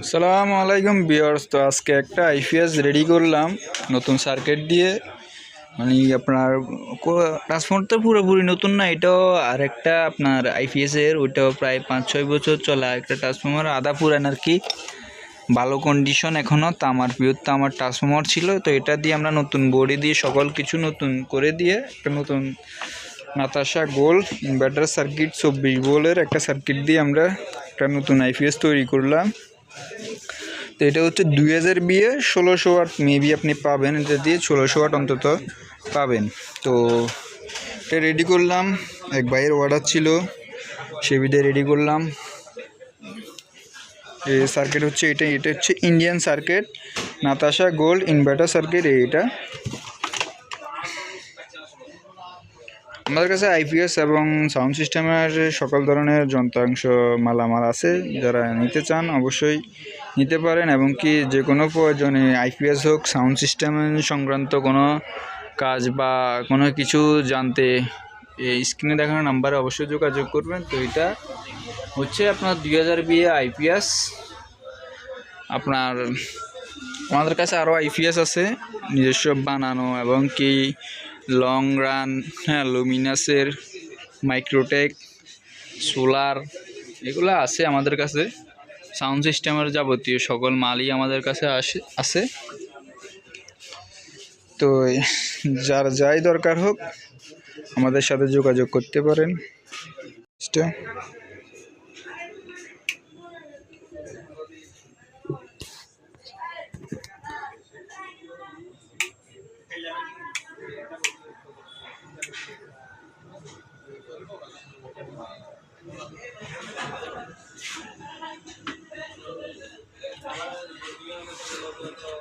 আসসালামু আলাইকুম বিয়ার্স তো আজকে একটা আইপিএস রেডি করলাম, নতুন সার্কিট দিয়ে। মানে আপনার ট্রান্সফর্মার তো পুরোপুরি নতুন না, এটাও আর একটা আপনার আইপিএস এর, ওইটাও প্রায় পাঁচ ছয় বছর চলা একটা ট্রান্সফর্মার আধা পুরান আর কি। ভালো কন্ডিশন এখনও তামার পিওর তামার ট্রান্সফর্মার ছিল, তো এটা দিয়ে আমরা নতুন বডি দিয়ে সকল কিছু নতুন করে দিয়ে একটা নতুন নাতাশা গোল ইনভার্টার সার্কিট চব্বিশ বোলের একটা সার্কিট দিয়ে আমরা একটা নতুন আইপিএস তৈরি করলাম। তো এটা হচ্ছে দুই হাজার বিয়ে, ষোলোশো ওয়াট মেবি আপনি পাবেন, এটা দিয়ে ষোলোশো ওয়াট অন্তত পাবেন। তো এটা রেডি করলাম, এক ভাইয়ের অর্ডার ছিল, সে বিদে রেডি করলাম। এই সার্কিট হচ্ছে এটা এটা হচ্ছে Indian circuit Natasha gold inverter circuit এইটা। আমাদের কাছে আইপিএস এবং সাউন্ড সিস্টেমের সকল ধরনের যন্ত্রাংশ মালামাল আছে। যারা নিতে চান অবশ্যই নিতে পারেন এবং কি যে কোনো প্রয়োজনে আইপিএস হোক, সাউন্ড সিস্টেম সংক্রান্ত কোনো কাজ বা কোনো কিছু জানতে এই স্ক্রিনে দেখানো নাম্বারে অবশ্যই যোগাযোগ করবেন। তো এটা হচ্ছে আপনার দুই হাজার বিয়ে আইপিএস। আপনার, আমাদের কাছে আরও আইপিএস আছে, নিজস্ব বানানো এবং কি লং রান হ্যাঁ লুমিনাসের মাইক্রোটেক সোলার এগুলো আছে আমাদের কাছে। সাউন্ড সিস্টেমের যাবতীয় সকল মালই আমাদের কাছে আসে, আছে। তো যার যাই দরকার হোক, আমাদের সাথে যোগাযোগ করতে পারেন। Thank you.